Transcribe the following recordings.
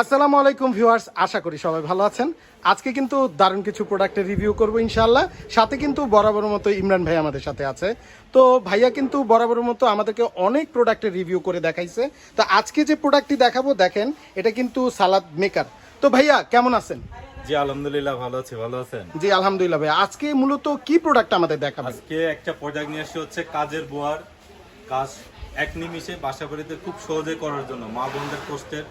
আসসালামু আলাইকুম ভিউয়ার্স আশা করি সবাই ভালো আছেন। আজকে কিন্তু দারুণ কিছু প্রোডাক্টের রিভিউ করব ইনশাআল্লাহ। সাথে কিন্তু বরাবর মতো ইমরান ভাই আমাদের সাথে আছে। তো ভাইয়া কিন্তু বরাবর মতো আমাদেরকে অনেক প্রোডাক্টের রিভিউ করে দেখাইছে। তো আজকে যে প্রোডাক্টটি দেখাবো দেখেন এটা কিন্তু সালাদ মেকার তো ভাইয়া কেমন আছেন? জি আলহামদুলিল্লাহ ভালো আছি ভালো আছেন? জি আলহামদুলিল্লাহ ভাইয়া। আজকে মূলত কি প্রোডাক্ট আমাদের দেখাবেন? আজকে একটা প্রোডাক্ট নিয়ে আসছি হচ্ছে কাজের বোয়ার। কাজ এক নিমিষে বাসা বাড়িতে খুব সহজে করার জন্য মা বোনদের কষ্টের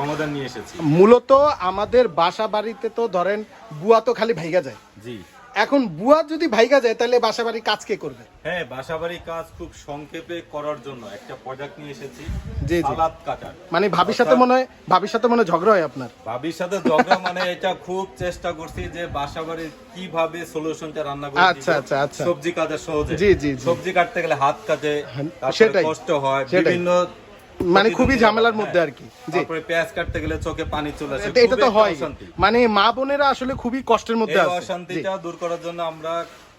সমাধান নিয়ে এসেছি। মূলত আমাদের বাসা বাড়িতে তো ধরেন বুয়া তো খালি ভাইগা যায়। জি। এখন বুয়া যদি ভাইগা যায় তাহলে বাসা বাড়ির কাজ কে করবে? হ্যাঁ বাসা বাড়ির কাজ খুব সংক্ষেপে করার জন্য একটা প্রোডাক্ট নিয়ে এসেছি জি, জি। সালাদ কাটার। মানে ভাবির সাথে মনে হয় ভাবির সাথে মনে হয় ঝগড়া হয় আপনার। ভাবির সাথে ঝগড়া মানে এটা খুব চেষ্টা করছি যে বাসা বাড়ির কীভাবে সলিউশনটা রান্না করে আচ্ছা, আচ্ছা, আচ্ছা। সবজি কাটে সহজে। জি, জি। সবজি কাটতে গেলে হাত কাটে তারপরে সেটাই। কষ্ট হয়। বিভিন্ন মানে খুবই ঝামেলার হ্যাঁ। মধ্যে আর কি জি পেঁয়াজ কাটতে গেলে চোখে পানি চলে আসে এটা- তো হয় মানে মা বোনেরা আসলে খুবই কষ্টের মধ্যে আছে। অশান্তিটা দূর করার জন্য আমরা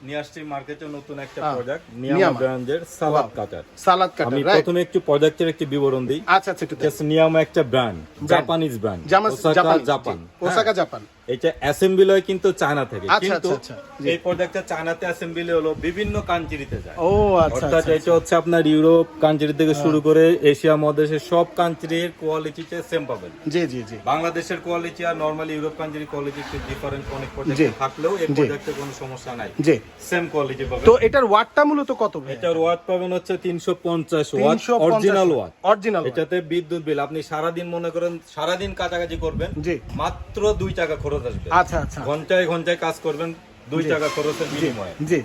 নিয়ে আসছি মার্কেটে নতুন একটা প্রোডাক্ট নিয়ামা। ব্র্যান্ডের সালাদ. কাটার সালাদ কাটার আমি প্রথমে একটু প্রোডাক্টের একটি বিবরণ দিই আচ্ছা আচ্ছা একটু। নিয়ামা একটা brand Japanese brand Japan Osaka. Japan এটা অ্যাসেম্বলি হয় কিন্তু চায়না থেকে। আচ্ছা, কিন্তু আচ্ছা, আচ্ছা। এই প্রোডাক্টটা চায়নাতে অ্যাসেম্বলি হলো বিভিন্ন কান্ট্রিতে যায়। ও আচ্ছা অর্থাৎ এটা হচ্ছে আপনার ইউরোপ কান্ট্রি থেকে শুরু করে এশিয়া মহাদেশের সব কান্ট্রির কোয়ালিটিতে সেম পাবেন। জি জি জি। বাংলাদেশের কোয়ালিটি আর নরমালি ইউরোপ কান্ট্রির কোয়ালিটি একটু ডিফারেন্ট অনেক প্রোডাক্ট থাকলেও এই প্রোডাক্টে কোনো সমস্যা নাই। জি। সেম কোয়ালিটি পাবেন। তো এটার ওয়াটটা মূলত কত ভাই এটার ওয়াট পাবেন হচ্ছে 350 ওয়াট অরিজিনাল ওয়াট অরিজিনাল এটাতে বিদ্যুৎ বিল। আপনি সারাদিন মনে করেন সারাদিন কাটাকাটি করবেন জি। মাত্র দুই টাকা খরচ আসবে। আচ্ছা আচ্ছা। ঘন্টায় ঘন্টায় কাজ করবেন দুই টাকা খরচের বিনিময়ে। জি।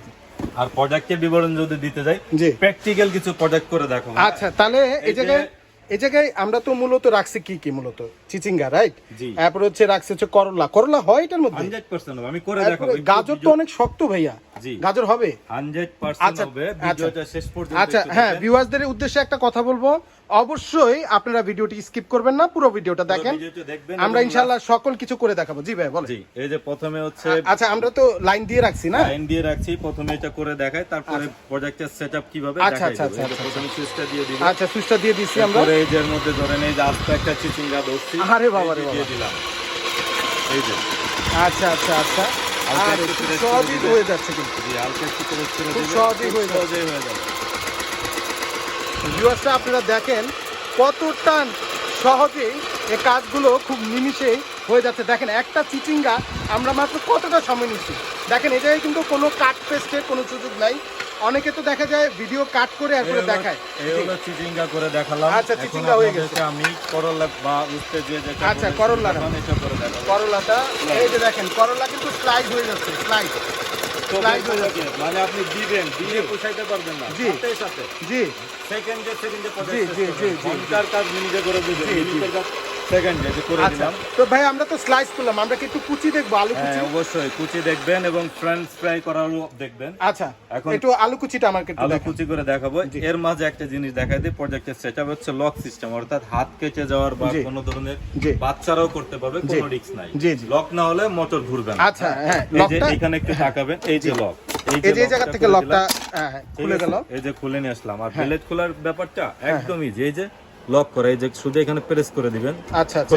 আর প্রোডাক্টের বিবরণ যদি দিতে যাই প্র্যাকটিক্যাল কিছু প্রোডাক্ট করে দেখো আচ্ছা তাহলে এই জায়গায় এই জায়গায় আমরা তো মূলত রাখছি কি কি মূলত? চিচিঙ্গা রাইট জি। তারপর হচ্ছে রাখছি হচ্ছে করলা। করলা হয় এটার মধ্যে? আমি করে দেখাবো গাজর তো অনেক শক্ত ভাইয়া। গাজর হবে? আচ্ছা, হবে। আচ্ছা। ভিডিওটা শেষ পর্যন্ত আচ্ছা হ্যাঁ ভিউয়ার্সদের উদ্দেশ্যে একটা কথা বলব। অবশ্যই আপনারা ভিডিওটি স্কিপ করবেন না পুরো ভিডিওটা দেখেন। আমরা এবং ইনশাআল্লাহ সকল কিছু করে দেখাবো। জি ভাই বলেন। জি এই যে প্রথমে হচ্ছে আচ্ছা আমরা তো লাইন দিয়ে রাখছি না? লাইন দিয়ে রাখছি প্রথমে এটা করে দেখায় তারপরে প্রোডাক্টের সেটআপ কীভাবে আচ্ছা, আচ্ছা। আচ্ছা, প্রথমে সুইচটা দিয়ে দিলাম। আচ্ছা সুইচটা দিয়ে দিছি আমরা। এই যে এর মধ্যে ধরেন এই যে আস্তে একটা চিচিঙ্গা ধরছি আরে বাবা রে দিয়ে দিলাম। এই যে। আচ্ছা আচ্ছা আচ্ছা। আরে সহজেই। হয়ে যাচ্ছে কিন্তু। জি হালকা একটু করে সহজেই হয়ে যাবে। হয়ে যাবে। আপনারা দেখেন কতটা সহজেই এই কাজগুলো খুব নিমিষেই হয়ে যাচ্ছে। দেখেন একটা চিচিঙ্গা আমরা মাত্র কতটা সময় নিচ্ছি? দেখেন এই জায়গায় কিন্তু কোনো কাট পেস্টের কোনো সুযোগ নাই। অনেকে তো দেখা যায় ভিডিও কাট করে এরপরে দেখায়। এই হলো চিচিঙ্গা করে দেখালাম। আচ্ছা, চিচিঙ্গা হয়ে গেছে। আমি করলা বা উস্তে দিয়ে যেটা আচ্ছা, করলা। এখন এটা করে দেখাবো। করলাটা এই যে দেখেন করলা কিন্তু স্লাইড হয়ে যাচ্ছে স্লাইড হয়ে মানে আপনি দিবেন দিয়ে পোষাইতে পারবেন না। জি। সাথে জি। সেকেন্ডে সেকেন্ডে জি, জি, জি, জি। কাজ মিনিটে করে দিবেন। সেকেন্ডে যে করে আচ্ছা। দিলাম তো ভাই আমরা তো স্লাইস করলাম। আমরা কি একটু কুচি দেখব? আলু হ্যাঁ কুচি? অবশ্যই। কুচি দেখবেন এবং ফ্রেঞ্চ ফ্রাই করারও দেখবেন। আচ্ছা এখন- একটু আলু কুচিটা আমাকে একটু আলু কুচি করে দেখাবো। এর মাঝে একটা জিনিস দেখাই দিই প্রজেক্টের সেটআপ হচ্ছে লক সিস্টেম অর্থাৎ হাত কেটে যাওয়ার বা কোনো ধরনের বাচ্চারাও করতে পারবে কোনো রিস্ক নাই। লক না হলে মোটর ঘুরবে না। আচ্ছা হ্যাঁ লকটা এখানে একটু তাকাবেন এই যে লক এই যে জায়গা থেকে লকটা হ্যাঁ, হ্যাঁ, খুলে গেল। এই যে খুলে নিয়ে আসলাম। আর হ্যাঁ। প্লেট খোলার ব্যাপারটা একদমই যে যে লক করে এই যে শুধু এখানে প্রেস করে দিবেন। আচ্ছা আচ্ছা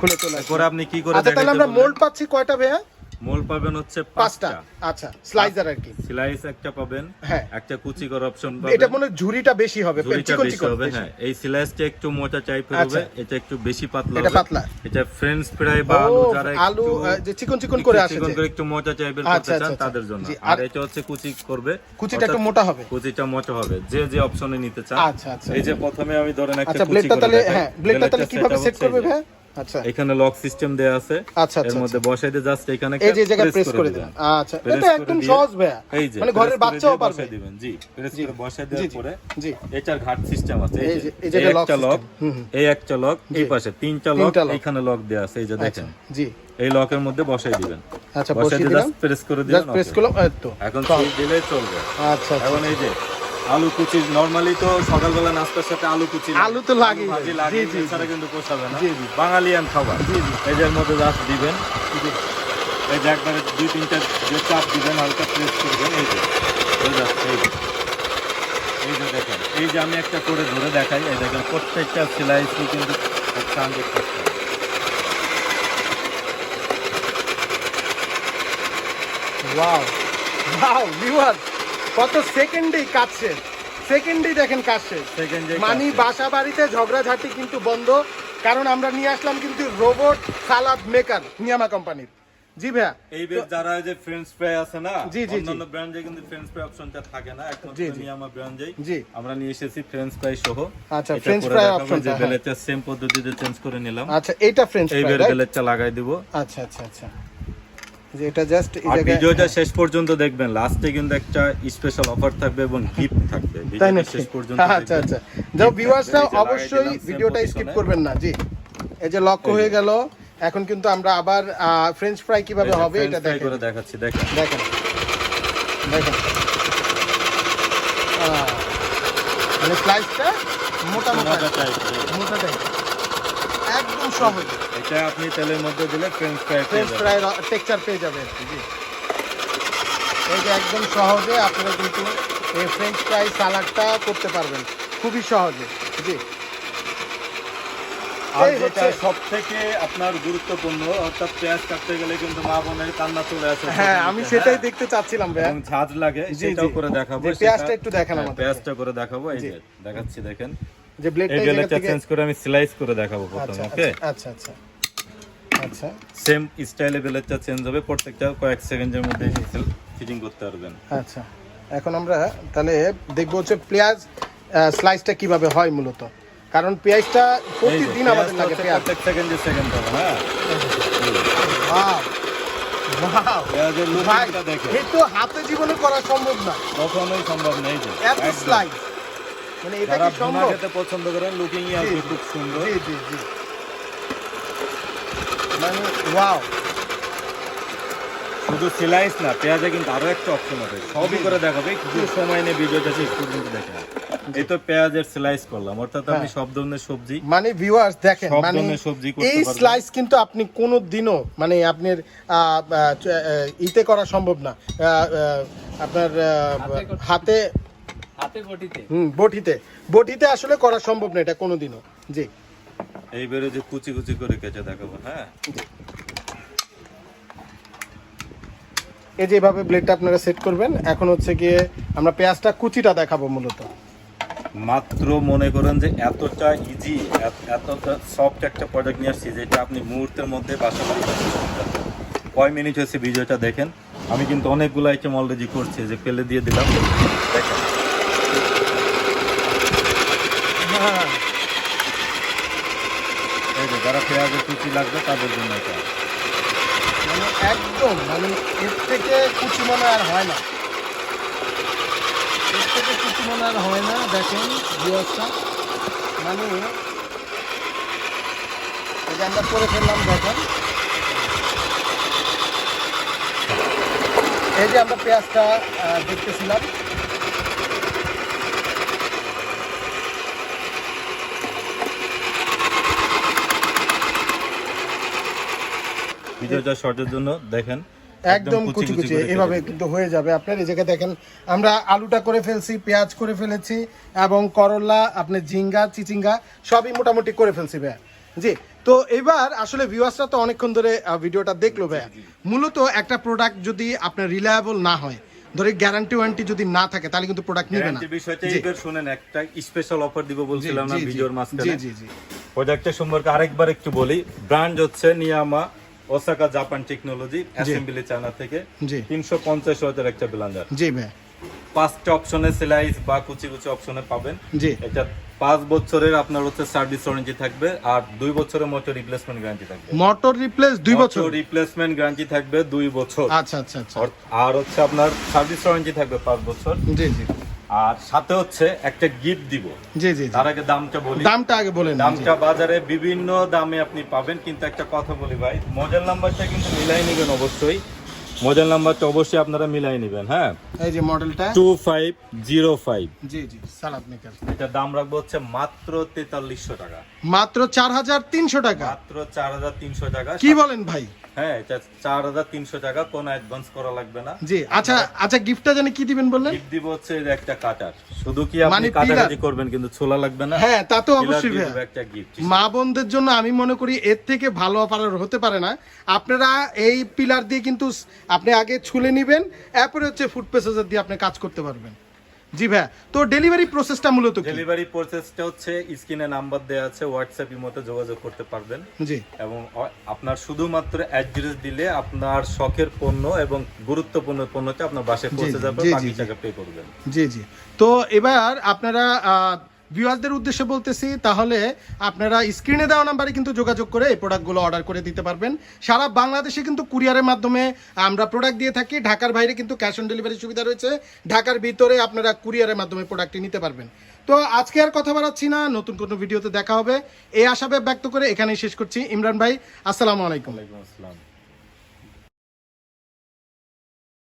খুলে চলে আসলো। আপনি কি করে আচ্ছা তাহলে আমরা মোল্ড পাচ্ছি কয়টা ভাইয়া? মোল পাবেন হচ্ছে পাঁচটা। আচ্ছা স্লাইজার আর কি। স্লাইস একটা পাবেন হ্যাঁ। একটা কুচি করার অপশন এটা মনে ঝুরিটা বেশি হবে চিকন চিকন। হবে হ্যাঁ। এই স্লাইসটা একটু মোটা টাইপের আচ্ছা। হবে এটা একটু বেশি পাতলা এটা পাতলা। এটা ফ্রেঞ্চ ফ্রাই বা আলু যারা আলু যে চিকন চিকন করে আসে চিকন। করে একটু মোটা টাইপের আচ্ছা, করতে চান আচ্ছা, আচ্ছা। তাদের জন্য আর এটা হচ্ছে কুচি করবে। কুচিটা একটু মোটা হবে। কুচিটা মোটা হবে। যে যে অপশনে নিতে চান। আচ্ছা, আচ্ছা। এই যে প্রথমে আমি ধরেন একটা আচ্ছা ব্লেডটা তাহলে হ্যাঁ ব্লেডটা তাহলে কীভাবে সেট করবে ভাই আচ্ছা। এখানে লক সিস্টেম দেয়া আছে। আচ্ছা, এর আচ্ছা, মধ্যে বসাইতে জাস্ট এখানে এই যে press প্রেস করে দিবেন। আচ্ছা এটা একদম সহজ ভাইয়া। এই যে মানে ঘরের বাচ্চাও পারবে। বসাই দিবেন জি। প্রেস করে বসাই দেওয়ার পরে জি। এটার ঘাট সিস্টেম আছে। এই যে- এই যে একটা লক। এই একটা লক এই পাশে তিনটা লক এখানে লক দেয়া আছে এই যে আচ্ছা দেখেন। জি। এই লকের মধ্যে বসাই দিবেন। আচ্ছা বসাই দিয়ে জাস্ট প্রেস করে জাস্ট প্রেস করলাম তো। এখন সুইচ দিলেই চলবে। আচ্ছা আচ্ছা। এখন এই যে আলু কুচি নরমালি তো সকালবেলা নাস্তার সাথে আলু কুচি আলু তো লাগে ভাজি লাগে জি এছাড়া কিন্তু পোষাবে না। জি জি। বাঙালিয়ান খাবার। জি জি। এই এদের মধ্যে রাস দিবেন। এই যে একবারে দুই তিনটা যে চাপ দিবেন হালকা প্রেস করবেন এই যে। এই যে এই যে। দেখেন এই যে আমি একটা করে ধরে দেখাই এই দেখেন প্রত্যেকটা সেলাইসই কিন্তু একটা hundred percent wow wow viewers কত সেকেন্ডেই কাজ শেষ? সেকেন্ডেই দেখেন কাজ শেষ। মানে বাসা বাড়িতে ঝগড়াঝাটি কিন্তু বন্ধ কারণ আমরা নিয়ে আসলাম কিন্তু রোবট সালাদ মেকার নিয়ামা কোম্পানির। জি ভাইয়া। এই বেশ যারা যে ফ্রেঞ্চ ফ্রাই আছে না জি, জি, জি। অন্যান্য ব্র্যান্ডে কিন্তু ফ্রেঞ্চ ফ্রাই অপশনটা থাকে না একমাত্র জি, জি। নিয়ামা ব্র্যান্ডেই। জি। আমরা নিয়ে এসেছি ফ্রেঞ্চ ফ্রাই সহ। আচ্ছা, ফ্রেঞ্চ ফ্রাই অপশনটা, যে হ্যাঁ। সেম পদ্ধতিতে চেঞ্জ করে নিলাম। আচ্ছা ফ্রেঞ্চ ফ্রাই বেলেটটা লাগাই দিব। আচ্ছা আচ্ছা আচ্ছা। যে এটা জাস্ট এই আর ভিডিওটা শেষ পর্যন্ত দেখবেন। লাস্টে কিন্তু একটা স্পেশাল অফার থাকবে এবং গিফট থাকবে। তাই নাকি? শেষ পর্যন্ত আচ্ছা আচ্ছা। যাও ভিউয়ার্সরা অবশ্যই ভিডিওটা স্কিপ করবেন না জি। এই যে লক হয়ে। গেল এখন কিন্তু আমরা আবার ফ্রেঞ্চ ফ্রাই কীভাবে হবে এটা দেখেন। করে দেখাচ্ছি দেখেন। দেখেন। দেখেন। মানে স্লাইসটা মোটা মোটা। মোটা মোটা টাইপ একদম সহজ। এটা আপনি তেলের মধ্যে দিলে French fry French fry texture পেয়ে যাবে জি। এই যে একদম সহজে আপনারা কিন্তু এই ফ্রেঞ্চ ফ্রাই সালাডটা করতে পারবেন। খুবই সহজে জি। আর যেটা সব থেকে আপনার গুরুত্বপূর্ণ অর্থাৎ পেঁয়াজ কাটতে গেলে কিন্তু মা বোনের কান্না চলে আসে। হ্যাঁ আমি সেটাই হ্যাঁ। দেখতে চাচ্ছিলাম এবং ঝাঁজ লাগে সেটাও করে দেখাবো। পেঁয়াজটা একটু দেখান হ্যাঁ, পেঁয়াজটা করে দেখাবো এই যে দেখাচ্ছি দেখেন। যে ব্লেডটা এই জায়গা চেঞ্জ করে আমি স্লাইস করে দেখাবো প্রথম আচ্ছা ওকে আচ্ছা আচ্ছা আচ্ছা। সেম স্টাইলে বেলেটটা চেঞ্জ হবে প্রত্যেকটা কয়েক সেকেন্ডের মধ্যে ফিটিং করতে পারবেন। আচ্ছা এখন আমরা তাহলে দেখব হচ্ছে পেঁয়াজ স্লাইসটা কীভাবে হয় মূলত। কারণ পেঁয়াজটা প্রতিদিন আমাদের লাগে পেঁয়াজ। প্রত্যেক সেকেন্ডে সেকেন্ড হবে হ্যাঁ! পেঁয়াজের লুকিংটা দেখে। তো হাতে জীবনে করা সম্ভব না। কখনোই সম্ভব নেই এত স্লাইস মানে এটা কি সম্ভব? খেতে পছন্দ করেন লুকিং আসবে খুব সুন্দর। জি জি জি। মানে ওয়াও শুধু সিলাইস না পেঁয়াজে কিন্তু আরও একটা অপশন আছে। সবই করে দেখাবে কিছু সময় নিয়ে ভিডিওটা শেষ পর্যন্ত দেখেন এই তো পেঁয়াজের স্লাইস করলাম অর্থাৎ আপনি হ্যাঁ। সব ধরনের সবজি মানে ভিউয়ার্স দেখেন মানে সবজি করতে এই স্লাইস কিন্তু আপনি কোনো দিনও মানে আপনার ইতে করা সম্ভব না। আপনার হাতে হাতে বটিতে? হুম বটিতে। বটিতে আসলে করা সম্ভব না এটা কোনোদিনও। জি। এই বেরো যে কুচি কুচি করে কেটে দেখাবো হ্যাঁ? এই যে এভাবে ব্লেডটা আপনারা সেট করবেন এখন হচ্ছে গিয়ে আমরা পেঁয়াজটা কুচিটা দেখাবো মূলত। মাত্র মনে করেন যে এতটা ইজি এতটা সফট একটা প্রোডাক্ট নিয়ে আসছি যেটা আপনি মুহূর্তের মধ্যে বাসা কয় মিনিট হয়েছে ভিডিওটা দেখেন। আমি কিন্তু অনেকগুলো আইটেম অলরেডি করছি যে ফেলে দিয়ে দিলাম। দেখেন এই যে যারা পেঁয়াজের কুচি লাগবে তাদের জন্য এটা। মানে একদম মানে এর থেকে কুচি মনে আর হয় না। এর থেকে কুচি মনে আর হয় না, দেখেন ভিউয়ার্সটা মানে যে আমরা করে ফেললাম, দেখেন। এই যে আমরা পেঁয়াজটা দেখতেছিলাম। ভিডিওটা শর্টের জন্য দেখেন একদম কুচি কুচি এভাবে কিন্তু হয়ে যাবে আপনার। এই জায়গায় দেখেন আমরা আলুটা করে ফেলছি পেঁয়াজ করে ফেলেছি এবং করলা আপনার ঝিঙ্গা চিচিঙ্গা সবই মোটামুটি করে ফেলছি ভাইয়া। জি তো এবার আসলে ভিউয়ার্সরা তো অনেকক্ষণ ধরে ভিডিওটা দেখল ভাইয়া। মূলত একটা প্রোডাক্ট যদি আপনার রিলায়েবল না হয় ধরে গ্যারান্টি ওয়ারেন্টি যদি না থাকে তাহলে কিন্তু প্রোডাক্ট নেবে না। বিষয়টা এবার শুনেন একটা স্পেশাল অফার দিব বলছিলাম না জি, জি। জি জি জি। প্রোডাক্টের সম্পর্কে আরেকবার একটু বলি। ব্র্যান্ড হচ্ছে নিয়ামা Osaka Japan technology assembly China থেকে জি। তিনশো পঞ্চাশ হাজার একটা ব্লেন্ডার জি ভাইয়া পাঁচটা অপশনে সেলাইজ বা কুচি কুচি অপশনে পাবেন। জি। এটা পাঁচ বছরের আপনার হচ্ছে সার্ভিস ওয়ারেন্টি থাকবে আর দুই বছরের মোটর রিপ্লেসমেন্ট গ্যারান্টি থাকবে। মোটর রিপ্লেস দুই বছর রিপ্লেসমেন্ট গ্যারান্টি থাকবে দুই বছর। আচ্ছা আচ্ছা আচ্ছা। আর- আর হচ্ছে আপনার সার্ভিস ওয়ারেন্টি থাকবে পাঁচ বছর। জি জি। আর সাথে হচ্ছে একটা গিফট দিব। জি জি। তার আগে দামটা বলি। দামটা আগে বলেন দামটা বাজারে বিভিন্ন দামে আপনি পাবেন কিন্তু একটা কথা বলি ভাই মডেল নাম্বারটা কিন্তু মিলাই নেবেন অবশ্যই। মডেল নাম্বারটা অবশ্যই আপনারা মিলাই নেবেন হ্যাঁ? এই যে মডেলটা two five zero five G G salad maker এটার দাম রাখব হচ্ছে মাত্র তেতাল্লিশশো টাকা। মাত্র চার হাজার তিনশো টাকা। মাত্র চার হাজার তিনশো টাকা। কি বলেন ভাই? হ্যাঁ এটা টাকা কোনো অ্যাডভান্স করা লাগবে না। জি আচ্ছা আচ্ছা গিফটটা জানি কি দিবেন বললেন? গিফট দিব হচ্ছে একটা কাটার শুধু কি মানে আপনি কাটাকাটি করবেন কিন্তু ছোলা লাগবে না? হ্যাঁ তা তো অবশ্যই একটা গিফট মা বোনদের জন্য আমি মনে করি এর থেকে ভালো অফার হতে পারে না। আপনারা এই পিলার দিয়ে কিন্তু আপনি আগে ছুলে নেবেন এরপরে হচ্ছে ফুড প্যাসেজার দিয়ে আপনি কাজ করতে পারবেন। জি ভাই তো ডেলিভারি প্রসেসটা মূলত কি? ডেলিভারি প্রসেসটা হচ্ছে স্ক্রিনে নাম্বার দেওয়া আছে হোয়াটসঅ্যাপ মতো যোগাযোগ করতে পারবেন। জি। এবং আপনার শুধুমাত্র অ্যাড্রেস দিলে আপনার শখের পণ্য এবং গুরুত্বপূর্ণ পণ্যটা আপনার বাসায় পৌঁছে যাবে বাকি। টাকা পে করবেন। জি জি। তো এবার আপনারা ভিউয়ারদের উদ্দেশ্যে বলতেছি, তাহলে আপনারা স্ক্রিনে দেওয়া নাম্বারে কিন্তু যোগাযোগ করে এই প্রোডাক্টগুলো অর্ডার করে দিতে পারবেন। সারা বাংলাদেশে কিন্তু কুরিয়ারের মাধ্যমে আমরা প্রোডাক্ট দিয়ে থাকি, ঢাকার বাইরে কিন্তু ক্যাশ অন ডেলিভারি সুবিধা রয়েছে। ঢাকার ভিতরে আপনারা কুরিয়ারের মাধ্যমে প্রোডাক্টটি নিতে পারবেন। তো আজকে আর কথা বাড়াচ্ছি না, নতুন কোনো ভিডিওতে দেখা হবে। এই আশাবে ব্যক্ত করে এখানেই শেষ করছি। ইমরান ভাই, আসসালামু আলাইকুম। আসসালাম।